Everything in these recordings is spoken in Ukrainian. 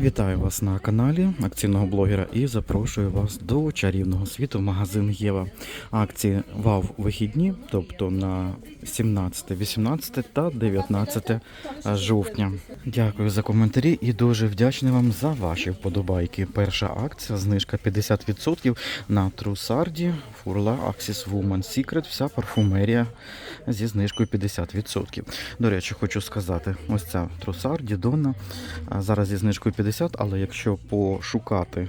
Вітаю вас на каналі акційного блогера і запрошую вас до чарівного світу магазин Єва. Акції ВАВ вихідні, тобто на 17, 18 та 19 жовтня. Дякую за коментарі і дуже вдячний вам за ваші вподобайки. Перша акція знижка 50% на Трусарді, Фурла, Axis Woman Secret, вся парфумерія зі знижкою 50%. До речі, хочу сказати, ось ця Трусарді, Донна, а Зараз зі знижкою 50, але якщо пошукати,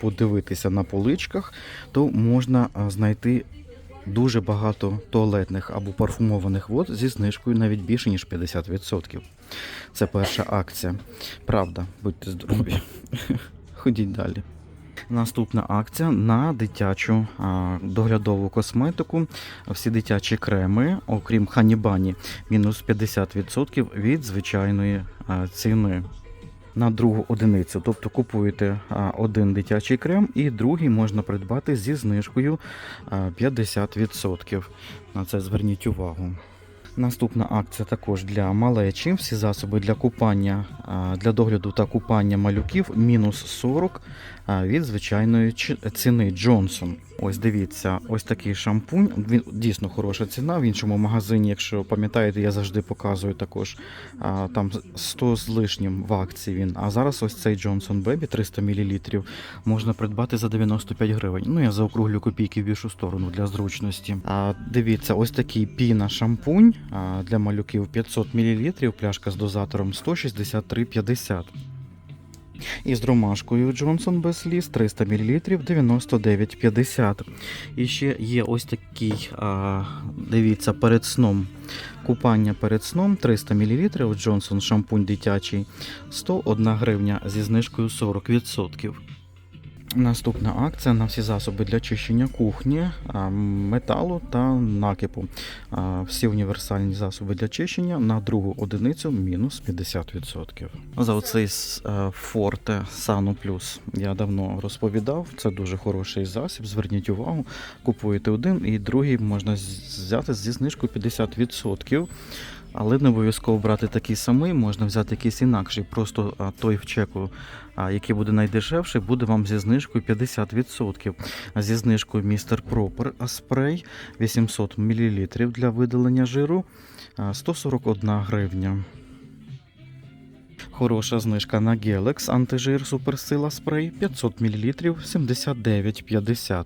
подивитися на поличках, то можна знайти дуже багато туалетних або парфумованих вод зі знижкою навіть більше ніж 50%. Це перша акція. Правда, будьте здорові. Ходіть далі. Наступна акція на дитячу а, доглядову косметику. Всі дитячі креми, окрім ханібані, мінус 50% від звичайної ціни. На другу одиницю, тобто купуєте один дитячий крем, і другий можна придбати зі знижкою 50%. На це зверніть увагу. Наступна акція також для малечі. Всі засоби для купання, для догляду та купання малюків мінус 40 а, від звичайної ціни Джонсон. Ось дивіться, ось такий шампунь. Він дійсно хороша ціна. В іншому магазині, якщо пам'ятаєте, я завжди показую також там 100 з лишнім в акції він. А зараз ось цей Johnson Baby 300 мл можна придбати за 95 гривень. Ну я заокруглю копійки в більшу сторону для зручності. А дивіться, ось такий піна шампунь для малюків 500 мл, пляшка з дозатором 163,50. І з ромашкою Джонсон без ліс 300 мл 99,50. І ще є ось такий, а, дивіться, перед сном. Купання перед сном 300 мл Джонсон шампунь дитячий 101 гривня зі знижкою 40%. Наступна акція на всі засоби для чищення кухні, металу та накипу. Всі універсальні засоби для чищення на другу одиницю мінус 50%. За оцей е, Forte Sano Plus я давно розповідав. Це дуже хороший засіб. Зверніть увагу, купуєте один і другий можна взяти зі знижкою 50%. Але не обов'язково брати такий самий, можна взяти якийсь інакший. Просто той в чеку, який буде найдешевший, буде вам зі знижкою 50%. Зі знижкою Mr. Proper спрей 800 мл для видалення жиру 141 гривня. Хороша знижка на Gelex антижир суперсила спрей 500 мл 79,50.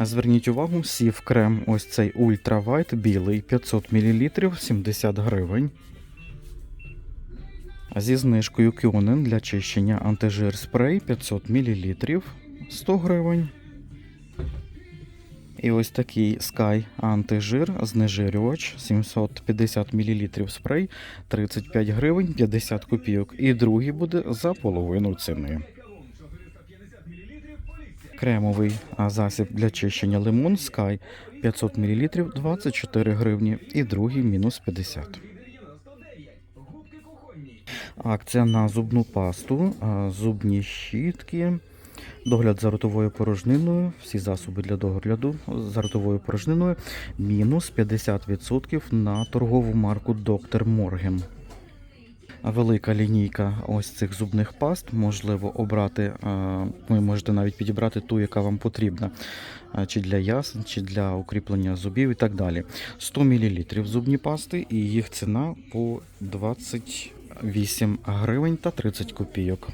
Зверніть увагу, сів крем ось цей White білий 500 мл 70 гривень. Зі знижкою Кьонен для чищення антижир спрей 500 мл 100 гривень. І ось такий Sky антижир знежирювач 750 мл спрей 35 гривень 50 копійок. І другий буде за половину ціни. Кремовий засіб для чищення лимон Sky 500 мл 24 гривні і другий мінус 50. Акція на зубну пасту, зубні щітки, догляд за ротовою порожниною, всі засоби для догляду за ротовою порожниною, мінус 50% на торгову марку Доктор Морген. Велика лінійка ось цих зубних паст. Можливо, обрати. Ви можете навіть підібрати ту, яка вам потрібна, чи для ясен, чи для укріплення зубів і так далі. 100 мл зубні пасти, і їх ціна по 28 гривень та 30 копійок.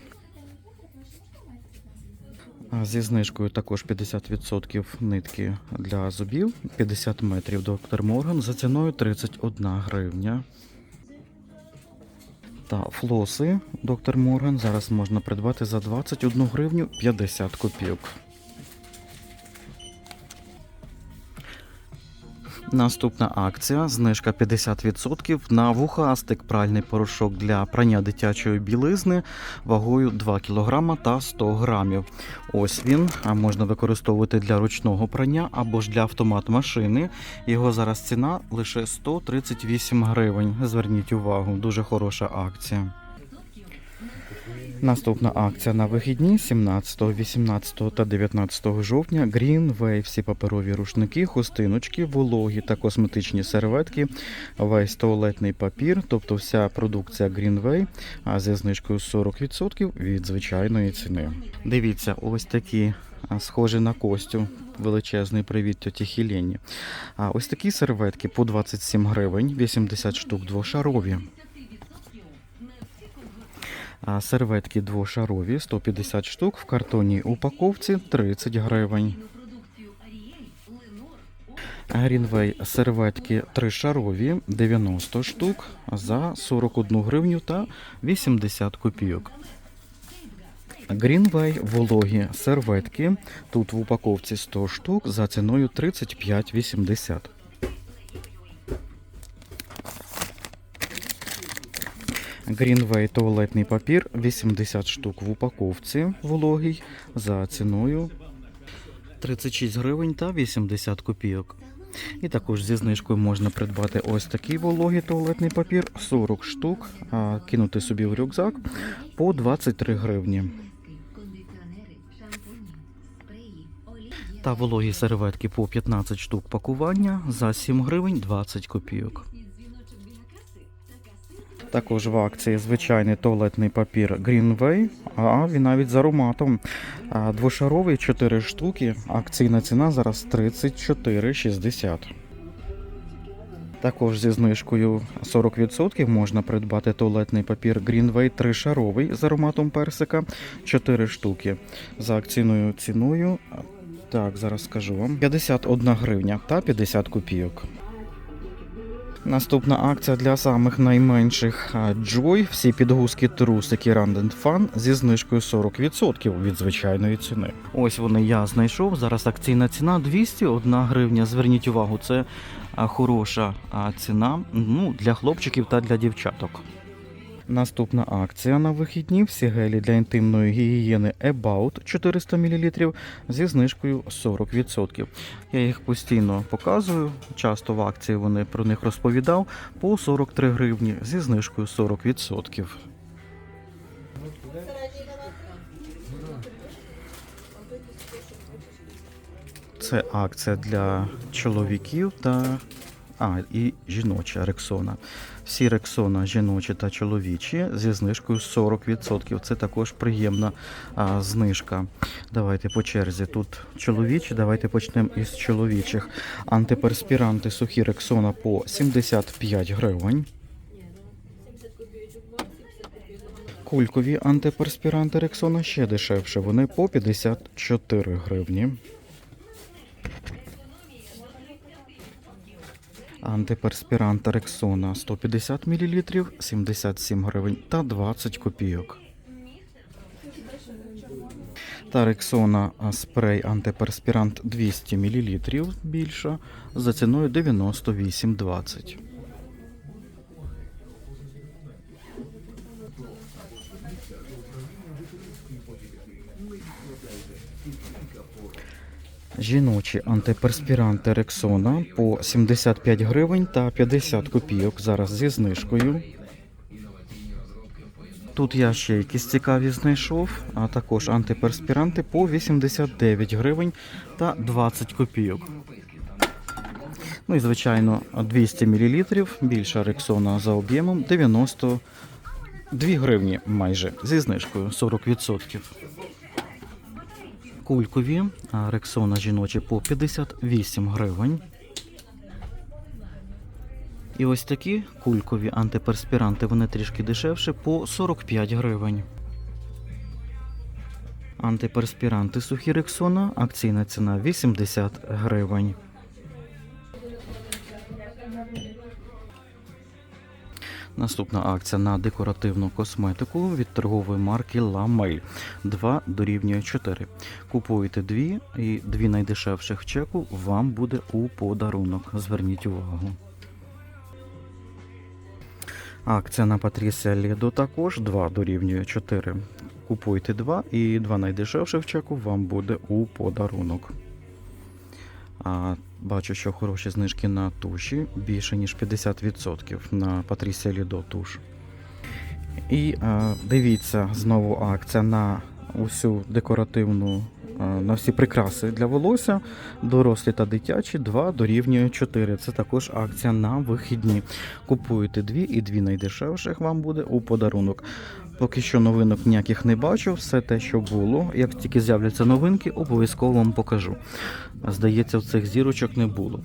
Зі знижкою також 50% нитки для зубів, 50 метрів доктор Морган за ціною 31 гривня. Та флоси доктор Морган зараз можна придбати за 21 гривню 50 копійок. Наступна акція знижка 50% на вухастик пральний порошок для прання дитячої білизни вагою 2 кг та 100 грамів. Ось він можна використовувати для ручного прання або ж для автомат машини. Його зараз ціна лише 138 гривень. Зверніть увагу, дуже хороша акція. Наступна акція на вихідні 17, 18 та 19 жовтня. Greenway, всі паперові рушники, хустиночки, вологі та косметичні серветки, весь туалетний папір, тобто вся продукція Greenway а зі знижкою 40% від звичайної ціни. Дивіться, ось такі схожі на костю. Величезний привіт тьоті Хілені. А ось такі серветки по 27 гривень, 80 штук двошарові. Серветки двошарові 150 штук в картонній упаковці 30 гривень. Greenway серветки тришарові 90 штук за 41 гривню та 80 копійок. Greenway вологі серветки тут в упаковці 100 штук за ціною 35,80. Greenway туалетний папір 80 штук в упаковці вологий за ціною 36 гривень та 80 копійок. І також зі знижкою можна придбати ось такий вологий туалетний папір 40 штук, а кинути собі в рюкзак по 23 гривні. Та вологі серветки по 15 штук пакування за 7 гривень 20 копійок. Також в акції звичайний туалетний папір Greenway, а він навіть з ароматом. Двошаровий 4 штуки. Акційна ціна зараз 34,60. Також зі знижкою 40% можна придбати туалетний папір Greenway 3-шаровий з ароматом персика 4 штуки. За акційною ціною, так, зараз скажу вам, 51 гривня та 50 копійок. Наступна акція для самих найменших Joy. Всі підгузки трусики Rand and Fun зі знижкою 40% від звичайної ціни. Ось вони я знайшов. Зараз акційна ціна 201 гривня. Зверніть увагу, це хороша ціна ну, для хлопчиків та для дівчаток. Наступна акція на вихідні всі гелі для інтимної гігієни About 400 мл зі знижкою 40%. Я їх постійно показую. Часто в акції вони про них розповідав по 43 гривні зі знижкою 40%. Це акція для чоловіків та а, і жіноча рексона. Всі рексона жіночі та чоловічі зі знижкою 40%. Це також приємна а, знижка. Давайте по черзі. Тут чоловічі. Давайте почнемо із чоловічих. Антиперспіранти сухі рексона по 75 гривень. Кулькові антиперспіранти рексона ще дешевше. Вони по 54 гривні. Антиперспірант Рексона 150 мл, 77 гривень та 20 копійок. Та Рексона спрей антиперспірант 200 мл більша за ціною 98,20. Жіночі антиперспіранти Рексона по 75 гривень та 50 копійок зараз зі знижкою. Тут я ще якісь цікаві знайшов, а також антиперспіранти по 89 гривень та 20 копійок. Ну і звичайно 200 мл, більша рексона за об'ємом 92 гривні майже зі знижкою 40%. Кулькові рексона жіночі по 58 гривень. І ось такі кулькові антиперспіранти, вони трішки дешевше по 45 гривень. Антиперспіранти сухі рексона, акційна ціна 80 гривень. Наступна акція на декоративну косметику від торгової марки Mail. 2 дорівнює 4. Купуєте дві, і дві найдешевших в чеку вам буде у подарунок. Зверніть увагу. Акція на Патрісія Ледо також 2 дорівнює 4. Купуйте 2 і два найдешевших в чеку вам буде у подарунок. А, бачу, що хороші знижки на туші більше ніж 50% на Patricia Lido туш. І е, дивіться знову акція на усю декоративну, е, на всі прикраси для волосся, дорослі та дитячі, 2 дорівнює 4. Це також акція на вихідні. Купуєте дві і дві найдешевших вам буде у подарунок. Поки що новинок ніяких не бачу, все те, що було. Як тільки з'являться новинки, обов'язково вам покажу. Здається, в цих зірочок не було.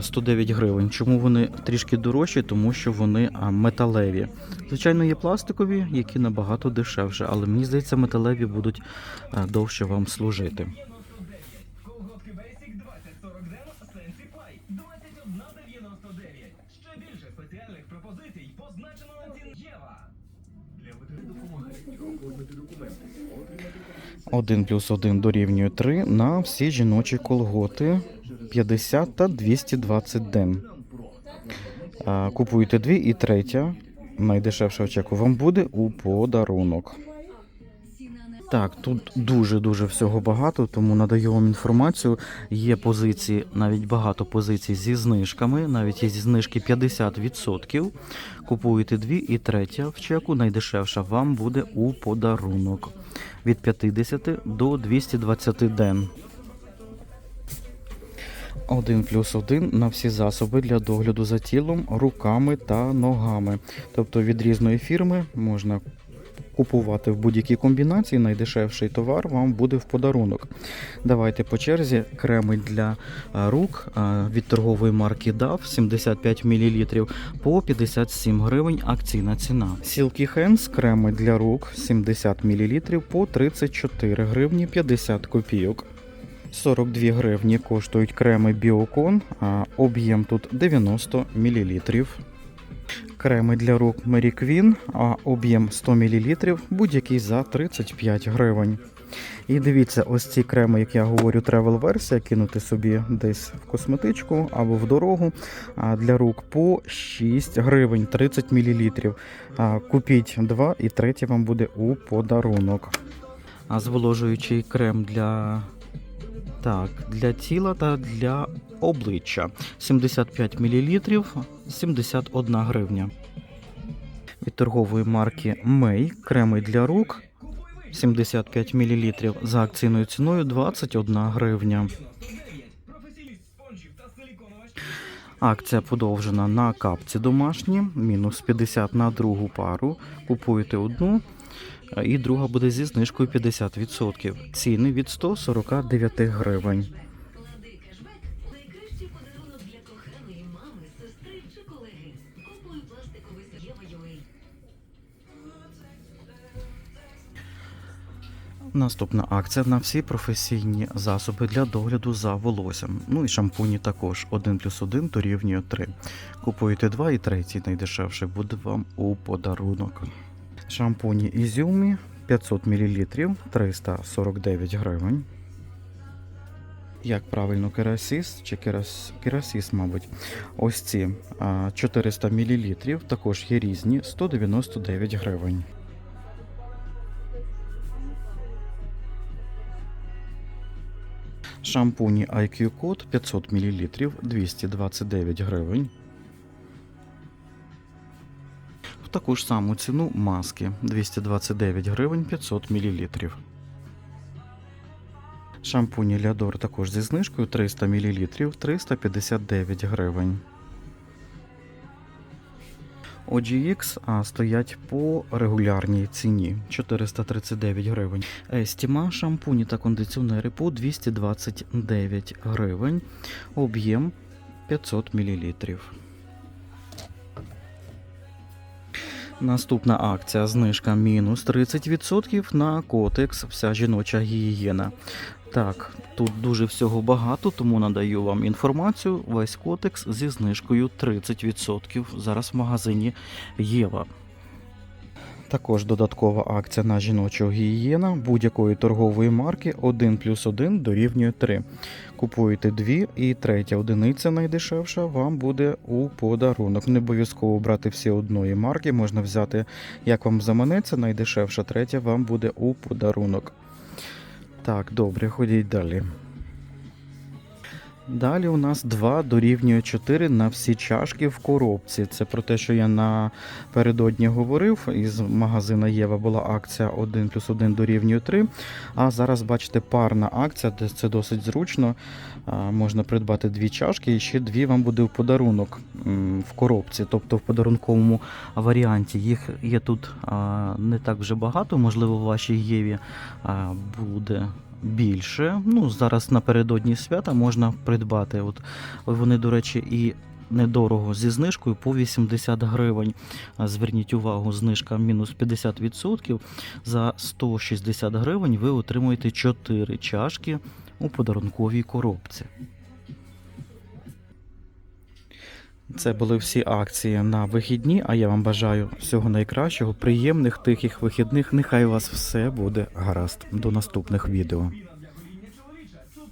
109 гривень. Чому вони трішки дорожчі? Тому що вони металеві. Звичайно, є пластикові, які набагато дешевше, але мені здається, металеві будуть довше вам служити. 1 плюс 1 дорівнює 3 на всі жіночі колготи 50 та 220 ден. Купуйте Купуєте дві і третя, найдешевша чеку, вам буде у подарунок. Так, тут дуже-дуже всього багато, тому надаю вам інформацію. Є позиції, навіть багато позицій зі знижками, навіть є зі знижки 50%. Купуєте дві і третя в чеку, найдешевша вам буде у подарунок. Від 50 до 220 ден. 1 плюс 1 на всі засоби для догляду за тілом, руками та ногами. Тобто від різної фірми можна купувати в будь-якій комбінації. Найдешевший товар вам буде в подарунок. Давайте по черзі креми для е, рук е, від торгової марки DAF 75 мл по 57 гривень акційна ціна. Silky Hands креми для рук 70 мл по 34 гривні 50 копійок. 42 гривні коштують креми Біокон, а об'єм тут 90 мл. Креми для рук Mary Queen, а об'єм 100 мл, будь-який за 35 гривень. І дивіться, ось ці креми, як я говорю, тревел-версія, кинути собі десь в косметичку або в дорогу для рук по 6 гривень 30 мл. Купіть два і третє вам буде у подарунок. А зволожуючий крем для так, для тіла та для обличчя 75 мл 71 гривня. Від торгової марки May креми для рук 75 мл за акційною ціною 21 гривня. Акція подовжена на капці домашні, мінус 50 на другу пару. Купуєте одну, а і друга буде зі знижкою 50%. Ціни від 149 гривень. Наступна акція на всі професійні засоби для догляду за волоссям. Ну і шампуні також. 1 плюс 1 дорівнює 3. Купуєте 2 і третій найдешевший буде вам у подарунок. Шампуні Ізюмі 500 мл 349 гривень. Як правильно керасіс чи керас... керасіс, мабуть. Ось ці 400 мл також є різні 199 гривень. Шампуні IQ Code 500 мл 229 гривень. Таку ж саму ціну маски 229 гривень 500 мл. Шампуні Лядор також зі знижкою 300 мл 359 гривень. OGX стоять по регулярній ціні 439 гривень. Естіма шампуні та кондиціонери по 229 гривень. Об'єм 500 мл. Наступна акція знижка мінус 30% на котекс вся жіноча гігієна. Так, тут дуже всього багато, тому надаю вам інформацію. Весь котекс зі знижкою 30% зараз в магазині Єва. Також додаткова акція на жіночу гігієна будь-якої торгової марки 1 плюс 1 дорівнює 3. Купуєте дві і третя одиниця найдешевша вам буде у подарунок. Не обов'язково брати всі одної марки, можна взяти, як вам заманеться, найдешевша третя вам буде у подарунок. Так, добре, ходіть далі. Далі у нас 2 дорівнює 4 на всі чашки в коробці. Це про те, що я напередодні говорив. Із магазина Єва була акція 1 плюс 1 дорівнює 3. А зараз бачите парна акція, де це досить зручно. Можна придбати дві чашки, і ще дві вам буде в подарунок в коробці, тобто в подарунковому варіанті. Їх є тут не так вже багато, можливо, в вашій Єві буде більше. Ну, зараз напередодні свята можна придбати. От вони, до речі, і недорого зі знижкою по 80 гривень. Зверніть увагу, знижка мінус 50%. За 160 гривень ви отримуєте 4 чашки у подарунковій коробці. Це були всі акції на вихідні, а я вам бажаю всього найкращого, приємних тихих вихідних. Нехай у вас все буде гаразд. До наступних відео.